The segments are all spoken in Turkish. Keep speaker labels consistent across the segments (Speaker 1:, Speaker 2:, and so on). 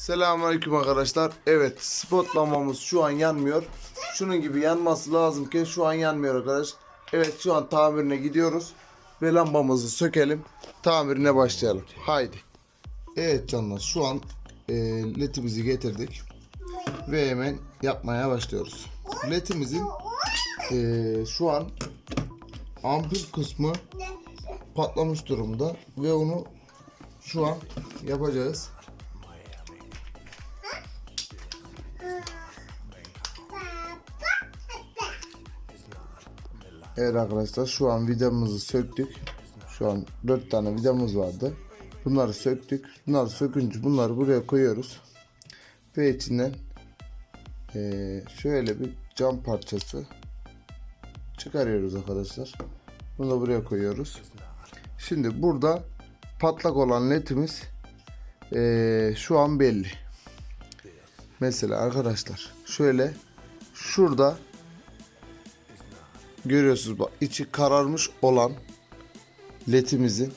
Speaker 1: Selamünaleyküm arkadaşlar. Evet, spot lambamız şu an yanmıyor. Şunun gibi yanması lazım ki şu an yanmıyor arkadaş. Evet, şu an tamirine gidiyoruz ve lambamızı sökelim. Tamirine başlayalım. Haydi. Evet canlar, şu an e, ledimizi getirdik ve hemen yapmaya başlıyoruz. Ledimizin e, şu an ampul kısmı patlamış durumda ve onu şu an yapacağız. Evet arkadaşlar şu an vidamızı söktük. Şu an 4 tane vidamız vardı. Bunları söktük. Bunları sökünce bunları buraya koyuyoruz. Ve içinden eee, şöyle bir cam parçası çıkarıyoruz arkadaşlar. Bunu da buraya koyuyoruz. Şimdi burada patlak olan ledimiz eee, şu an belli. Mesela arkadaşlar şöyle şurada Görüyorsunuz bak içi kararmış olan ledimizin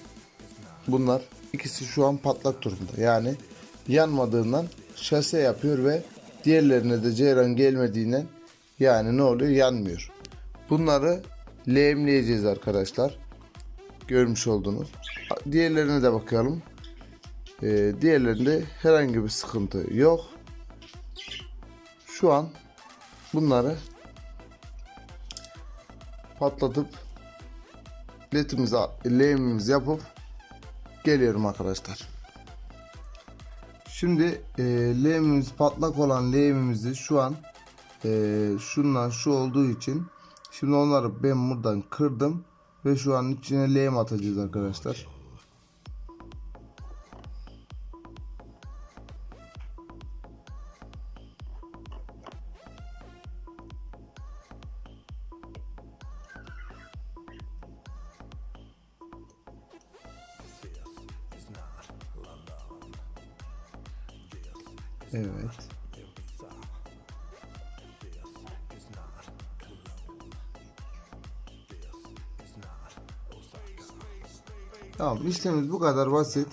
Speaker 1: bunlar ikisi şu an patlak durumda. Yani yanmadığından şase yapıyor ve diğerlerine de ceyran gelmediğinden yani ne oluyor yanmıyor. Bunları lehimleyeceğiz arkadaşlar. Görmüş oldunuz. Diğerlerine de bakalım. Ee, diğerlerinde herhangi bir sıkıntı yok. Şu an bunları patlatıp ledimizi, lehimimizi yapıp geliyorum arkadaşlar. Şimdi e, lehimimiz patlak olan lehimimizi şu an e, şundan şu olduğu için şimdi onları ben buradan kırdım ve şu an içine lehim atacağız arkadaşlar. Evet. Tamam işlemimiz bu kadar basit.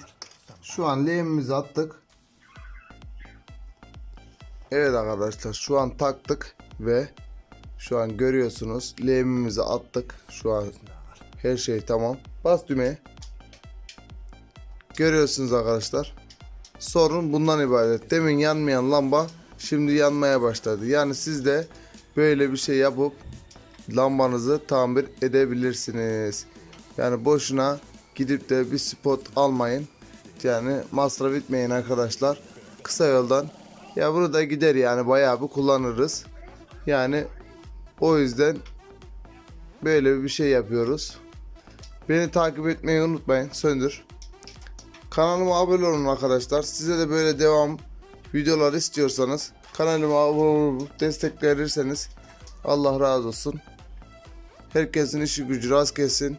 Speaker 1: Şu an lehimimizi attık. Evet arkadaşlar şu an taktık ve şu an görüyorsunuz lehimimizi attık. Şu an her şey tamam. Bas düğmeye. Görüyorsunuz arkadaşlar. Sorun bundan ibaret. Demin yanmayan lamba şimdi yanmaya başladı. Yani siz de böyle bir şey yapıp lambanızı tamir edebilirsiniz. Yani boşuna gidip de bir spot almayın. Yani masraf etmeyin arkadaşlar. Kısa yoldan ya bunu da gider yani bayağı bir kullanırız. Yani o yüzden böyle bir şey yapıyoruz. Beni takip etmeyi unutmayın. Söndür. Kanalıma abone olun arkadaşlar. Size de böyle devam videolar istiyorsanız kanalıma abone olup destek verirseniz Allah razı olsun. Herkesin işi gücü rast gelsin.